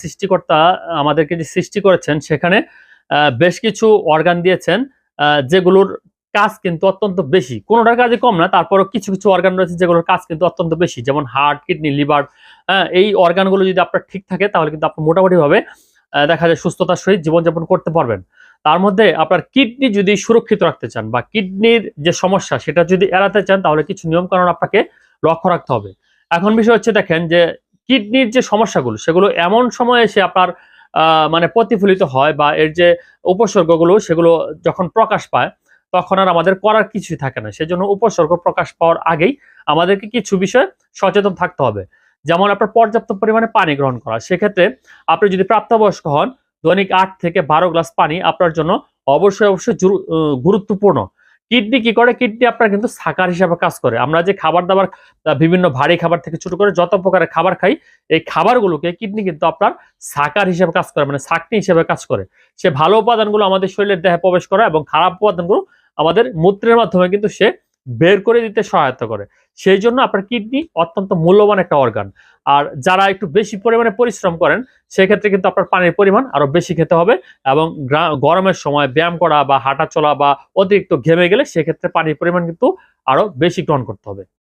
সৃষ্টিকর্তা আমাদেরকে যে সৃষ্টি করেছেন, সেখানে বেশ কিছু অর্গান দিয়েছেন যেগুলোর কাজ কিন্তু অত্যন্ত বেশি। কোনোটার কাজে কম না, তারপরও কিছু কিছু অর্গান রয়েছে যেগুলোর কাজ কিন্তু অত্যন্ত বেশি, যেমন হার্ট কিডনি লিভার এই অর্গানগুলো যদি আপনার ঠিক থাকে, তাহলে কিন্তু আপনি মোটামুটিভাবে দেখা যায় সুস্থতার সহিত জীবনযাপন করতে পারবেন। তার মধ্যে আপনার কিডনি যদি সুরক্ষিত রাখতে চান বা কিডনির যে সমস্যা, সেটা যদি এড়াতে চান, তাহলে কিছু নিয়মকানুন আপনাকে লক্ষ্য রাখতে হবে। এখন বিষয় হচ্ছে, দেখেন যে কিডনির যে সমস্যাগুলো, সেগুলো এমন সময় এসে আপনার মানে প্রতিফলিত হয় বা এর যে উপসর্গগুলো, সেগুলো যখন প্রকাশ পায়, তখন আর আমাদের করার কিছুই থাকে না। সেজন্য উপসর্গ প্রকাশ পাওয়ার আগেই আমাদেরকে কিছু বিষয়ে সচেতন থাকতে হবে। যেমন আপনার পর্যাপ্ত পরিমাণে পানি গ্রহণ করা। সেক্ষেত্রে আপনি যদি প্রাপ্তবয়স্ক হন, দৈনিক আট থেকে বারো গ্লাস পানি আপনার জন্য অবশ্যই অবশ্যই গুরুত্বপূর্ণ। কিডনি কি করে? কিডনি আপনার কিন্তু সাকার হিসাবে কাজ করে। আমরা যে খাবার দাবার বিভিন্ন ভারী খাবার থেকে শুরু করে যত প্রকারের খাবার খাই, এই খাবারগুলোকে কিডনি কিন্তু আপনার সাকার হিসাবে কাজ করে মানে সাকনি হিসাবে কাজ করে। সে ভালো উপাদানগুলো আমাদের শরীরের দেহে প্রবেশ করা এবং খারাপ উপাদানগুলো আমাদের মূত্রের মাধ্যমে কিন্তু সে বের করে দিতে সহায়তা করে। সেই জন্য আপনার কিডনি অত্যন্ত মূল্যবান একটা অর্গান আর যারা একটু বেশি পরিমাণে পরিশ্রম করেন, সেক্ষেত্রে কিন্তু আপনার পানির পরিমাণ আরও বেশি খেতে হবে এবং গ্রা- গরমের সময় ব্যায়াম করা বা হাঁটা চলা বা অতিরিক্ত ঘেমে গেলে সেক্ষেত্রে পানির পরিমাণ কিন্তু আরও বেশি গ্রহণ করতে হবে।